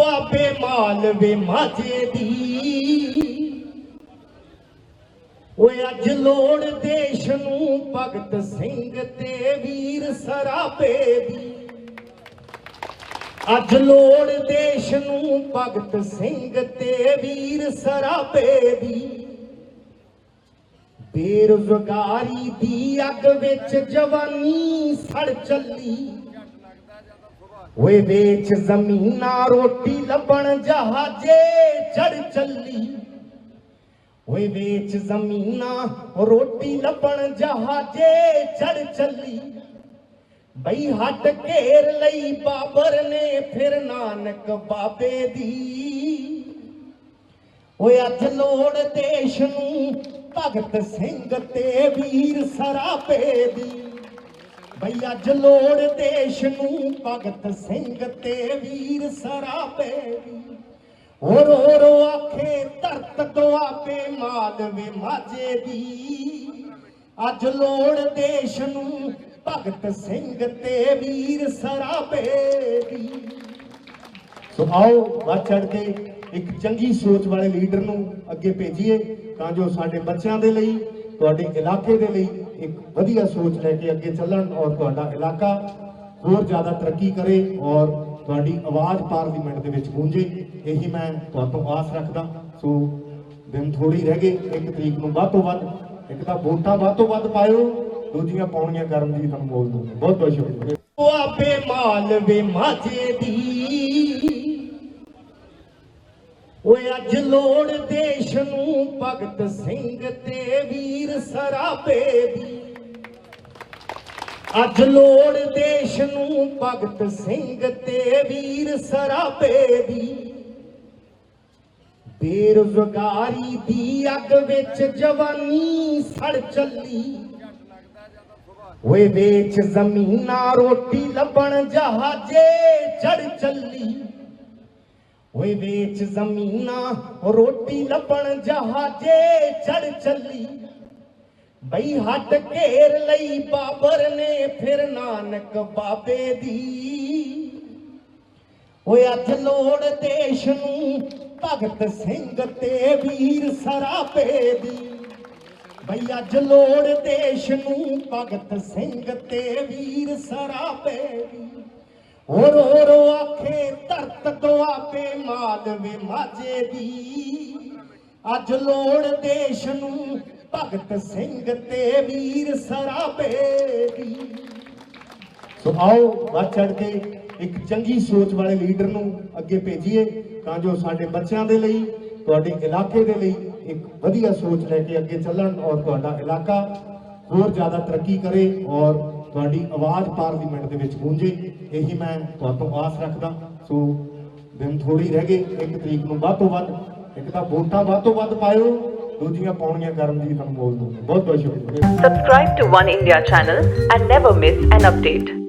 ਆਪੇ ਮਾਲ ਵੇ ਮਾਝੇ ਦੀ। ਓਏ ਅੱਜ ਲੋੜ ਦੇਸ਼ ਨੂੰ ਭਗਤ ਸਿੰਘ ਤੇ ਵੀਰ ਸਰਾਬੇ ਦੀ। ਅੱਜ ਲੋੜ ਦੇਸ਼ ਨੂੰ ਭਗਤ ਸਿੰਘ ਤੇ ਵੀਰ ਸਰਾਬੇ ਦੀ। ਬੇਰੁਜ਼ਗਾਰੀ ਦੀ ਅੱਗ ਵਿੱਚ ਜਵਾਨੀ ਸੜ ਚੱਲੀ। ਓਏ ਵੇਚ ਜ਼ਮੀਨਾਂ ਰੋਟੀ ਲੱਭਣ ਜਹਾਜੇ ਚੜ ਚੱਲੀ। ਓਏ ਵੇਚ ਜ਼ਮੀਨਾਂ ਰੋਟੀ ਲੱਭਣ ਜਹਾਜੇ ਚੜ ਚੱਲੀ। ਬਈ ਹੱਟ ਘੇਰ ਲਈ ਬਾਬਰ ਨੇ ਫਿਰ ਨਾਨਕ ਬਾਬੇ ਦੀ। ਓਏ ਅੱਜ ਲੋੜ ਦੇਸ਼ ਨੂੰ ਭਗਤ ਸਿੰਘ ਤੇ ਵੀਰ ਸਰਾਪੇ ਦੀ। ਬਈ ਅੱਜ ਲੋੜ ਦੇਸ਼ ਨੂੰ ਭਗਤ ਸਿੰਘ ਤੇ ਵੀਰ ਸਰਾਪੇ ਦੀ ਓ ਰੋ ਰੋ ਆਖੇ ਧਰਤ ਦੁਆਬੇ ਮਾਲਵੇ ਮਾਝੇ ਦੀ। ਅੱਜ ਲੋੜ ਦੇਸ਼ ਨੂੰ ਭਗਤ ਸਿੰਘ ਤੇ ਵੀਰ ਸਰਾਬੇ ਦੀ ਸੋ ਆਓ ਵੱਧ ਚੜ ਕੇ ਇੱਕ ਚੰਗੀ ਸੋਚ ਵਾਲੇ ਲੀਡਰ ਨੂੰ ਅੱਗੇ ਭੇਜੀਏ, ਤਾਂ ਜੋ ਸਾਡੇ ਬੱਚਿਆਂ ਦੇ ਲਈ, ਤੁਹਾਡੇ ਇਲਾਕੇ ਦੇ ਲਈ ਇੱਕ ਵਧੀਆ ਸੋਚ ਲੈ ਕੇ ਅੱਗੇ ਚੱਲਣ ਔਰ ਤੁਹਾਡਾ ਇਲਾਕਾ ਹੋਰ ਜ਼ਿਆਦਾ ਤਰੱਕੀ ਕਰੇ ਔਰ ਤੁਹਾਡੀ ਆਵਾਜ਼ ਪਾਰਲੀਮੈਂਟ ਦੇ ਵਿੱਚ ਗੂੰਜੇ, ਇਹੀ ਮੈਂ ਤੁਹਾਨੂੰ ਆਸ ਰੱਖਦਾ। ਸੋ ਦਿਨ ਥੋੜੀ ਰਹਿ ਗਏ, ਇੱਕ ਤਰੀਕ ਨੂੰ ਵੱਧ ਤੋਂ ਵੱਧ, ਇੱਕ ਤਾਂ ਵੋਟਾਂ ਵੱਧ ਤੋਂ ਵੱਧ ਪਾਇਓ, ਦੂਜੀਆਂ ਪਾਉਣੀਆਂ ਕਰਮਜੀਤ ਬੋਲ ਨੂੰ। ਬਹੁਤ ਬਹੁਤ ਸ਼ੁਕਰੀਆ। ਉਹ ਆਪੇ ਮਾਲ ਵੇ ਮਾਝੇ ਦੀ ਓਏ ਅੱਜ ਲੋੜ ਦੇਸ਼ ਨੂੰ ਭਗਤ ਸਿੰਘ ਤੇ ਵੀਰ ਸਰਾਬੇ ਦੀ। ਅੱਜ ਲੋੜ ਦੇਸ਼ ਨੂੰ ਭਗਤ ਸਿੰਘ ਤੇ ਵੀਰ ਸਰਾਬੇ ਦੀ। ਬੇਰੁਜ਼ਗਾਰੀ ਦੀ ਅੱਗ ਵਿੱਚ ਜਵਾਨੀ ਸੜ ਚੱਲੀ। ਓਏ ਵੇਚ ਜ਼ਮੀਨਾਂ ਰੋਟੀ ਲੱਭਣ ਜਹਾਜੇ ਚੜ ਚੱਲੀ। ਓਏ ਵੇਚ ਜ਼ਮੀਨਾਂ, ਰੋਟੀ ਲੱਭਣ ਜਹਾਜੇ ਚੜ ਚੱਲੀ। ਬਈ ਹੱਟ ਘੇਰ ਲਈ ਬਾਬਰ ਨੇ ਫਿਰ ਨਾਨਕ ਬਾਬੇ ਦੀ। ਓਏ ਅੱਜ ਲੋੜ ਦੇਸ਼ ਨੂੰ, ਭਗਤ ਸਿੰਘ ਤੇ ਵੀਰ ਸਰਾਪੇ ਦੀ। ਬਈ ਅੱਜ ਲੋੜ ਦੇਸ਼ ਨੂੰ, ਭਗਤ ਸਿੰਘ ਤੇ ਵੀਰ ਸਰਾਪੇ ਦੀ। ਹੋਰ ਰੋ ਆਖੇ ਧਰਤ ਦੁਆਬੇ ਮਾਲਵੇ ਮਾਝੇ ਦੀ। ਅੱਜ ਲੋੜ ਦੇਸ਼ ਨੂੰ ਭਗਤ ਸਿੰਘ ਤੇ ਵੀਰ ਸਰਾਬੇ ਦੀ। ਸੋ ਆਓ ਵੱਧ ਚੜ ਕੇ ਇੱਕ ਚੰਗੀ ਸੋਚ ਵਾਲੇ ਲੀਡਰ ਨੂੰ ਅੱਗੇ ਭੇਜੀਏ, ਤਾਂ ਜੋ ਸਾਡੇ ਬੱਚਿਆਂ ਦੇ ਲਈ, ਤੁਹਾਡੇ ਇਲਾਕੇ ਦੇ ਲਈ ਇੱਕ ਵਧੀਆ ਸੋਚ ਲੈ ਕੇ ਅੱਗੇ ਚੱਲਣ ਔਰ ਤੁਹਾਡਾ ਇਲਾਕਾ ਹੋਰ ਜ਼ਿਆਦਾ ਤਰੱਕੀ ਕਰੇ ਔਰ ਤੁਹਾਡੀ ਆਵਾਜ਼ ਪਾਰਲੀਮੈਂਟ ਦੇ ਵਿੱਚ ਗੂੰਜੇ। ਇਹੀ ਮੈਂ ਤੁਹਾਤੋਂ ਆਸ ਰੱਖਦਾ। ਸੋ ਦਿਨ ਥੋੜੀ ਰਹਿ ਗਏ, ਇੱਕ ਤਰੀਕ ਨੂੰ ਵੱਧ ਤੋਂ ਵੱਧ, ਇੱਕ ਤਾਂ ਵੋਟਾਂ ਵੱਧ ਤੋਂ ਵੱਧ ਪਾਇਓ, ਦੂਜੀਆਂ ਪਾਉਣੀਆਂ ਕਰਮਜੀਤ ਅਨਮੋਲ ਨੂੰ ਬਹੁਤ ਬਹੁਤ ਸ਼ੁਕਰੀਆ Subscribe to One India channel and never miss an update.